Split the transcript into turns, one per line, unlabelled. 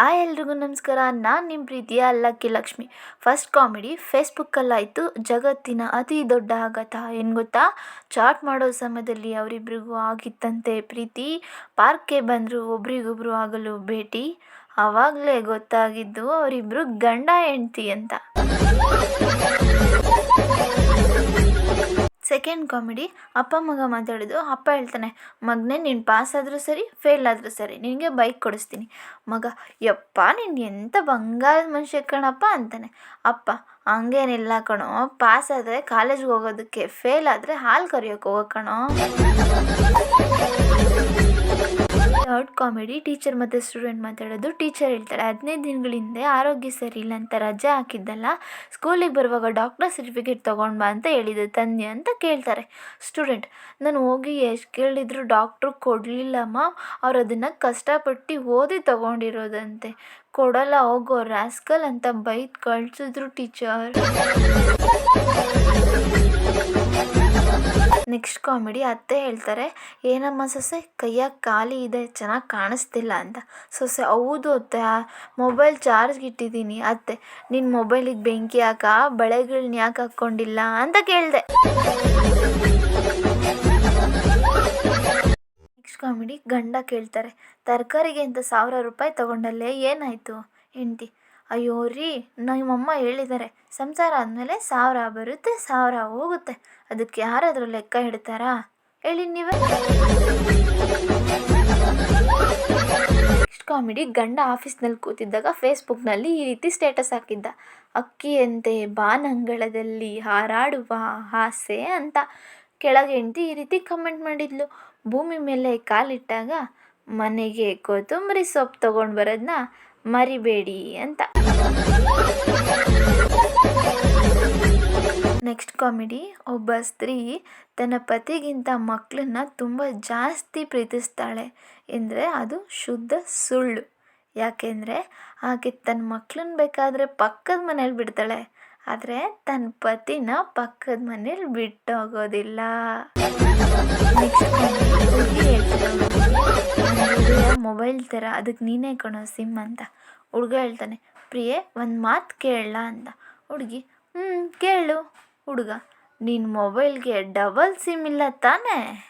Hi ಎಲ್ರಿಗೂ ನಮಸ್ಕಾರ. ನಾನು ನಿಮ್ಮ ಪ್ರೀತಿಯ ಲಕ್ಕಿ ಲಕ್ಷ್ಮಿ. ಫಸ್ಟ್ ಕಾಮಿಡಿ ಫೇಸ್ಬುಕ್ಕಲ್ಲಾಯಿತು ಜಗತ್ತಿನ ಅತಿ ದೊಡ್ಡ ಆಘಾತ. ಏನು ಗೊತ್ತಾ? ಚಾಟ್ ಮಾಡೋ ಸಮಯದಲ್ಲಿ ಅವರಿಬ್ಬರಿಗೂ ಆಗಿತ್ತಂತೆ ಪ್ರೀತಿ. ಪಾರ್ಕ್ಗೆ ಬಂದರು, ಒಬ್ರಿಗೊಬ್ರು ಆಗಲು ಭೇಟಿ. ಆವಾಗಲೇ ಗೊತ್ತಾಗಿದ್ದು ಅವರಿಬ್ಬರು ಗಂಡ, ಹೆಂಡ್ತಿ ಅಂತ. ಸೆಕೆಂಡ್ ಕಾಮಿಡಿ ಅಪ್ಪ ಮಗ ಮಾತಾಡೋದು, ಅಪ್ಪ ಹೇಳ್ತಾನೆ, ಮಗನೇ, ನೀನು ಪಾಸ್ ಆದರೂ ಸರಿ ಫೇಲ್ ಆದರೂ ಸರಿ, ನಿನಗೆ ಬೈಕ್ ಕೊಡಿಸ್ತೀನಿ. ಮಗ, ಯಪ್ಪ, ನೀನು ಎಂಥ ಬಂಗಾರದ ಮನುಷ್ಯ ಕಣಪ್ಪ, ಅಂತಾನೆ. ಅಪ್ಪ, ಹಂಗೇನಿಲ್ಲ ಕಣೋ ಪಾಸ್ ಆದರೆ ಕಾಲೇಜ್ಗೆ ಹೋಗೋದಕ್ಕೆ ಫೇಲ್ ಆದರೆ ಹಾಲು ಕರಿಯೋಕೆ ಹೋಗೋ ಕಣೋ. ಥರ್ಡ್ ಕಾಮಿಡಿ, ಟೀಚರ್ ಮತ್ತು ಸ್ಟೂಡೆಂಟ್ ಮಾತಾಡೋದು. ಟೀಚರ್ ಹೇಳ್ತಾರೆ, ಹದಿನೈದು ದಿನಗಳ ಹಿಂದೆ ಆರೋಗ್ಯ ಸರಿ ಇಲ್ಲ ಅಂತ ರಜೆ ಹಾಕಿದ್ದಲ್ಲ, ಸ್ಕೂಲಿಗೆ ಬರುವಾಗ ಡಾಕ್ಟರ್ ಸರ್ಟಿಫಿಕೇಟ್ ತೊಗೊಂಡು ಬಾ ಅಂತ ಹೇಳಿದೆ ತಂದೆ ಅಂತ ಕೇಳ್ತಾರೆ. ಸ್ಟೂಡೆಂಟ್, ನಾನು ಹೋಗಿ ಎಷ್ಟು ಕೇಳಿದ್ರು ಡಾಕ್ಟ್ರು ಕೊಡಲಿಲ್ಲಮ್ಮ, ಅವ್ರು ಅದನ್ನು ಕಷ್ಟಪಟ್ಟು ಓದಿ ತೊಗೊಂಡಿರೋದಂತೆ. ಕೊಡಲ್ಲ, ಹೋಗೋ ರಾಸ್ಕಲ್ ಅಂತ ಬೈದು ಕಳ್ಸಿದ್ರು ಟೀಚರ್. ನೆಕ್ಸ್ಟ್ ಕಾಮಿಡಿ ಅತ್ತೆ ಹೇಳ್ತಾರೆ, ಏನಮ್ಮ ಸೊಸೆ, ಕೈಯಾಗ ಖಾಲಿ ಇದೆ, ಚೆನ್ನಾಗಿ ಕಾಣಿಸ್ತಿಲ್ಲ ಅಂತ. ಸೊಸೆ, ಹೌದು ಅತ್ತೆ ಮೊಬೈಲ್ ಚಾರ್ಜ್ಗೆ ಇಟ್ಟಿದ್ದೀನಿ ಅತ್ತೆ ನಿನ್ನ ಮೊಬೈಲಿಗೆ ಬೆಂಕಿ ಹಾಕ ಬಳೆಗಳನ್ನ ಯಾಕೆ ಹಾಕ್ಕೊಂಡಿಲ್ಲ? ಅಂತ ಕೇಳಿದೆ. ನೆಕ್ಸ್ಟ್ ಕಾಮಿಡಿ ಗಂಡ ಕೇಳ್ತಾರೆ, ತರಕಾರಿಗೆ ಅಂತ ಸಾವಿರ ರೂಪಾಯಿ ತಗೊಂಡಲ್ಲೇ ಏನಾಯಿತು? ಹೆಂಡ್ತಿ ಅಯ್ಯೋ ರೀ, ನಮ್ಮಮ್ಮ ಹೇಳಿದ್ದಾರೆ ಸಂಸಾರ ಆದಮೇಲೆ ಸಾವಿರ ಬರುತ್ತೆ, ಸಾವಿರ ಹೋಗುತ್ತೆ. ಅದಕ್ಕೆ ಯಾರಾದರೂ ಲೆಕ್ಕ ಇಡ್ತಾರಾ? ಹೇಳಿ ನೀವೇ. ನೆಕ್ಸ್ಟ್ ಕಾಮಿಡಿ ಗಂಡ ಆಫೀಸ್ನಲ್ಲಿ ಕೂತಿದ್ದಾಗ ಫೇಸ್ಬುಕ್ನಲ್ಲಿ ಈ ರೀತಿ ಸ್ಟೇಟಸ್ ಹಾಕಿದ್ದ. ಅಕ್ಕಿಯಂತೆ ಬಾನಂಗಳದಲ್ಲಿ ಹಾರಾಡುವ ಆಸೆ ಅಂತ ಕೆಳಗೆ ಹೆಂಡತಿ ಈ ರೀತಿ ಕಮೆಂಟ್ ಮಾಡಿದ್ಲು. ಭೂಮಿ ಮೇಲೆ ಕಾಲಿಟ್ಟಾಗ, ಮನೆಗೆ ಕೊತ್ತಂಬರಿ ಸೊಪ್ಪು ತೊಗೊಂಡು ಬರೋದನ್ನ ಮರಿಬೇಡಿ ಅಂತ. ನೆಕ್ಸ್ಟ್ ಕಾಮಿಡಿ ಒಬ್ಬ ಸ್ತ್ರೀ ತನ್ನ ಪತಿಗಿಂತ ಮಕ್ಕಳನ್ನ ತುಂಬ ಜಾಸ್ತಿ ಪ್ರೀತಿಸ್ತಾಳೆ ಎಂದರೆ ಅದು ಶುದ್ಧ ಸುಳ್ಳು. ಯಾಕೆಂದರೆ, ಆಕೆ ತನ್ನ ಮಕ್ಕಳನ್ನ ಬೇಕಾದರೆ ಪಕ್ಕದ ಮನೇಲಿ ಬಿಡ್ತಾಳೆ. ಆದರೆ ತನ್ನ ಪತಿನ ಪಕ್ಕದ ಮನೇಲಿ ಬಿಟ್ಟೋಗೋದಿಲ್ಲ. ಮೊಬೈಲ್ ಥರ ಅದಕ್ಕೆ ನೀನೇ ಕಣೋ ಸಿಮ್ ಅಂತ ಹುಡುಗ ಹೇಳ್ತಾನೆ. ಪ್ರಿಯೆ, ಒಂದು ಮಾತು ಕೇಳಲ್ಲ ಅಂತ. ಹುಡುಗಿ ಹ್ಞೂ ಕೇಳು. ಹುಡುಗ ನಿನ್ನ ಮೊಬೈಲ್ಗೆ ಡಬಲ್ ಸಿಮ್ ಇಲ್ಲ ತಾನೇ?